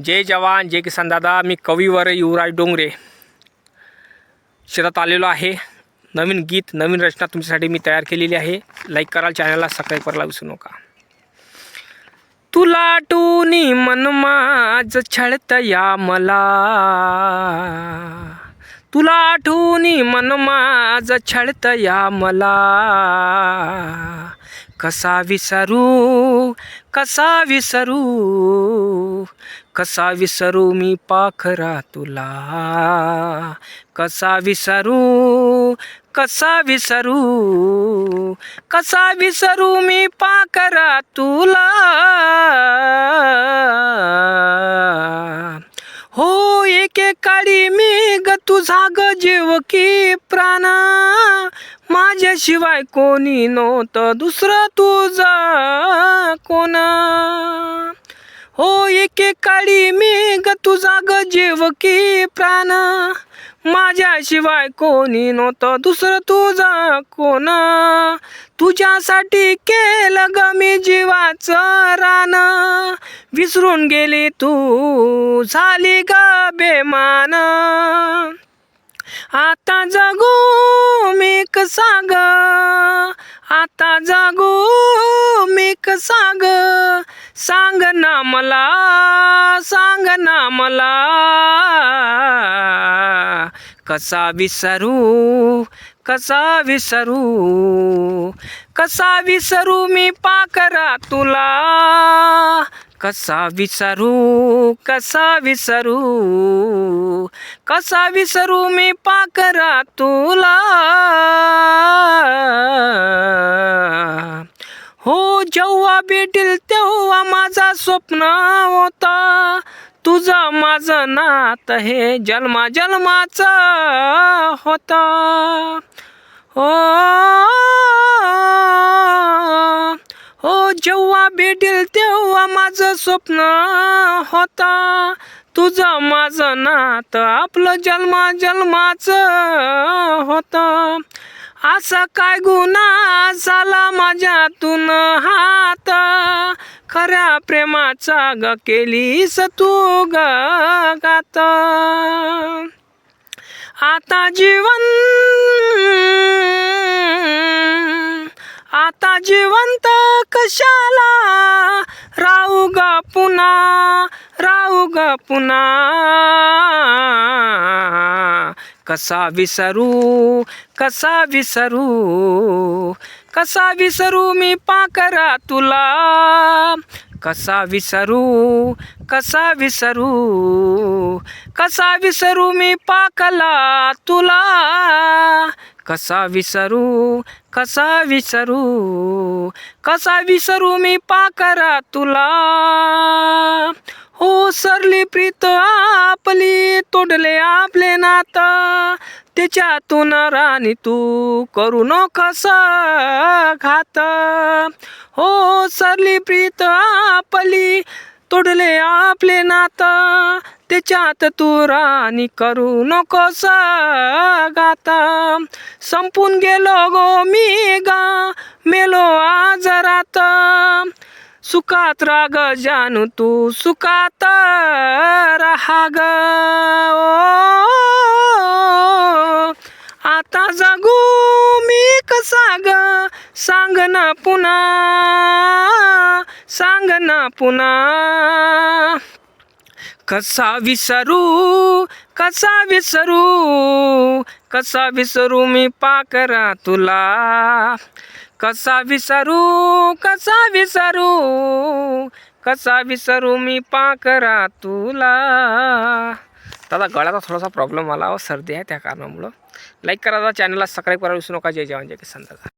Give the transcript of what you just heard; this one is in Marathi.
जय जवान जय किसान दादा मी कवीवर युवराज डोंगरे शेतात आलेलो आहे. नवीन गीत नवीन रचना तुमच्यासाठी मी तयार केलेली आहे. लाईक कराल चॅनलला सबस्क्राईब करायला विसरू नका. तुला टूनी मन माझ छळतया मला. तुला आठवणी मन माझ छळतया मला. कसा विसरू कसा विसरू कसा विसरू मी पाखरा तुला? कसा विसरू कसा विसरू कसा विसरू मी पाखरा तुला? हो एके काळी मी ग तुझा ग जीव की प्राणा. माझ्याशिवाय कोणी नव्हतं दुसरं तुझा कोणा. ओ एके काळी मी ग तुझा ग जीव की प्राण. माझ्याशिवाय कोणी नव्हतं दुसरं तुझा कोण? तुझ्यासाठी केलं ग मी जीवाचं रान. विसरून गेली तू झाली ग बेमान. आता जगू मी कसा ग? आता जगू मी कसा ग? सांग ना मला सांग ना मला. कसा विसरू कसा विसरू कसा विसरू मी पाकरा तुला. कसा विसरू कसा विसरू कसा विसरू मी पाकरा तुला. हो जेव्हा भेटेल तेव्हा माझा स्वप्न होता. तुझं माझं नात हे जन्मा जन्माचं होता. हो हो जेव्हा भेटेल तेव्हा माझं स्वप्न होता. तुझं माझं नातं आपलं जन्मा जन्माचं होतं. असा काय गुन्हा झाला माझ्यातून हात? खऱ्या प्रेमाचा ग केलीस तू गात? आता जीवन आता जिवंत कशाला? राहू ग पुन्हा राहू ग पुन्हा. कसा विसरू कसा विसरू कसा विसरू मी पाकरा तुला? कसा विसरू कसा विसरू कसा विसरू मी पाकला तुला? कसा विसरू कसा विसरू कसा विसरू मी पाकरा तुला? ओ सरली प्रीत आपली तोडले आपले नात. त्याच्यातून राणी तू करू नकस घात. हो सरली प्रीत आपली तोडले आपले नात. त्याच्यात तू राणी करू नकोस गाता संपून गेलो गो मी गा मेलो आजरात सुखात राग जानू तू सुखात राहा ग ओ, आता जगू मी कसा ग सांग ना पुन्हा सांग ना पुन्हा. कसा विसरू कसा विसरू कसा विसरू मी पाकरा तुला? कसा विसरू कसा विसरू कसा विसरू मी पाकरा तुला. दादा गळ्याचा थोडासा प्रॉब्लेम आला व सर्दी आहे त्या कारणामुळं. लाईक करा चॅनलला सबस्क्राईब करायला विसरू नका. जय जवान जय किसान दादा.